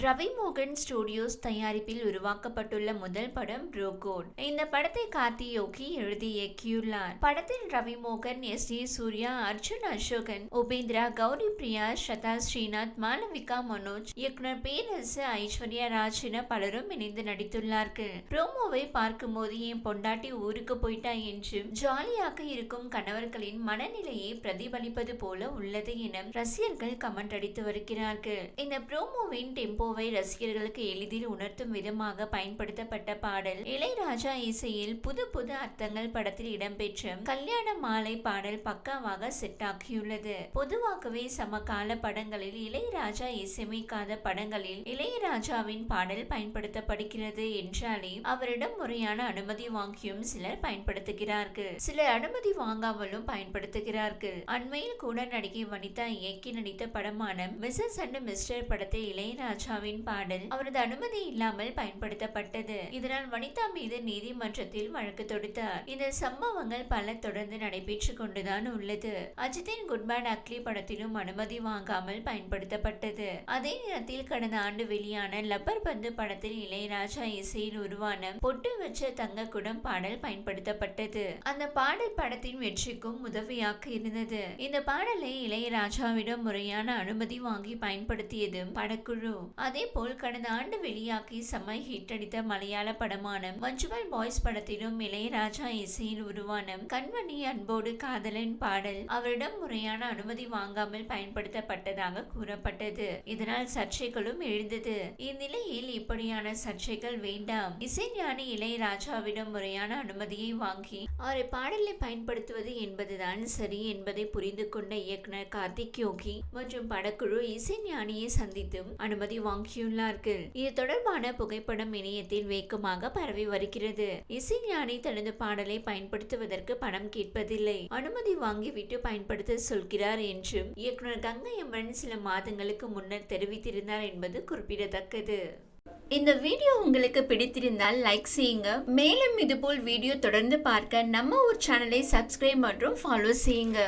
ரவி மோகன் ஸ்டுடியோஸ் தயாரிப்பில் உருவாக்கப்பட்டுள்ள முதல் படம் ரோகோட் இந்த படத்தை கார்த்தி யோகி எழுதி இயக்கியுள்ளார் படத்தில் ரவி மோகன் எஸ். ஏ சூர்யா அர்ஜுன் அசோகன் உபேந்திரா கௌரி பிரியா ஸ்ரதா ஸ்ரீநாத் மாலவிகா மனோஜ் இயக்குனர் பேரரசு ஐஸ்வர்யா ராஜ் என பலரும் இணைந்து நடித்துள்ளார்கள். ப்ரோமோவை பார்க்கும்போது என் பொண்டாட்டி ஊருக்கு போயிட்டா என்றும் ஜாலியாக இருக்கும் கணவர்களின் மனநிலையை பிரதிபலிப்பது போல உள்ளது என ரசிகர்கள் கமெண்ட் அடித்து வருகிறார்கள். இந்த ப்ரோமோவின் டெம்போவை ரசிகர்களுக்கு எளிதில் உணர்த்தும் விதமாக பயன்படுத்தப்பட்ட பாடல். இளையராஜா இசையில் புது புது அர்த்தங்கள் படத்தில் இடம்பெற்ற கல்யாண மாலை பாடல் பக்காவாக செட் ஆகியுள்ளது. பொதுவாகவே சமகால படங்களில் இளையராஜா இசையமைக்காத படங்களில் இளையராஜாவின் பாடல் பயன்படுத்தப்படுகிறது என்றாலே அவரிடம் முறையான அனுமதி வாங்கியும் சிலர் பயன்படுத்துகிறார்கள். சிலர் அனுமதி வாங்காமலும் பயன்படுத்துகிறார்கள். அண்மையில் கூட நடிகை வனிதா இயக்கி நடித்த படமான மிஸ்ஸஸ் அண்ட் மிஸ்டர் படத்தை இளையராஜா இளையராஜாவின் பாடல் அவரது அனுமதி இல்லாமல் பயன்படுத்தப்பட்டது. இதனால் வனிதா மீது நீதிமன்றத்தில் வழக்கு தொடுத்தார். இந்த சம்பவங்கள் பல தொடர்ந்து நடைபெற்று கொண்டுதான் உள்ளது. அஜித்தின் குட் பேட் அக்லி படத்திலும் அனுமதி வாங்காமல் பயன்படுத்தப்பட்டது. அதே நேரத்தில் கடந்த ஆண்டு வெளியான லப்பர் பந்து படத்தில் இளையராஜா இசையில் உருவான பொட்டு வச்ச தங்க குடம் பாடல் பயன்படுத்தப்பட்டது. அந்த பாடல் படத்தின் வெற்றிக்கும் உதவியாக இருந்தது. இந்த பாடலை இளையராஜாவிடம் முறையான அனுமதி வாங்கி பயன்படுத்தியதும் படக்குழு. அதே போல் கடந்த ஆண்டு வெளியாகி செம்ம ஹிட் அடித்த மலையாள படமான மஞ்சுமல் பாய்ஸ் படத்திலும் இளையராஜா இசையில் உருவான கண்மணி அன்போடு காதலன் பாடல் அவரிடம் முறையான அனுமதி வாங்காமல் பயன்படுத்தப்பட்டதாக கூறப்பட்டது. இதனால் சர்ச்சைகளும் எழுந்தது. இந்நிலையில் இப்படியான சர்ச்சைகள் வேண்டாம். இசைஞானி இளையராஜாவிடம் முறையான அனுமதியை வாங்கி அவரை பாடலை பயன்படுத்துவது என்பதுதான் சரி என்பதை புரிந்து கொண்ட இயக்குனர் கார்த்திக் யோகி மற்றும் படக்குழு இசைஞானியை சந்தித்தும் அனுமதி வாங்கியுள்ளார்கள். இது தொடர்பான புகைப்படம் இணையத்தில் வேகமாக பரவி வருகிறது. இசைஞானி தனது பாடலை பயன்படுத்துவதற்கு பணம் கேட்பதில்லை. அனுமதி வாங்கிவிட்டு பயன்படுத்த சொல்கிறார் என்றும் இயக்குனர் கங்கையம்மன் சில மாதங்களுக்கு முன்னர் தெரிவித்திருந்தார் என்பது குறிப்பிடத்தக்கது. இந்த வீடியோ உங்களுக்கு பிடித்திருந்தால் லைக் செய்யுங்க. மேலும் இதுபோல் வீடியோ தொடர்ந்து பார்க்க நம்ம ஒரு சேனலை சப்ஸ்கிரைப் மற்றும் ஃபாலோ செய்யுங்க.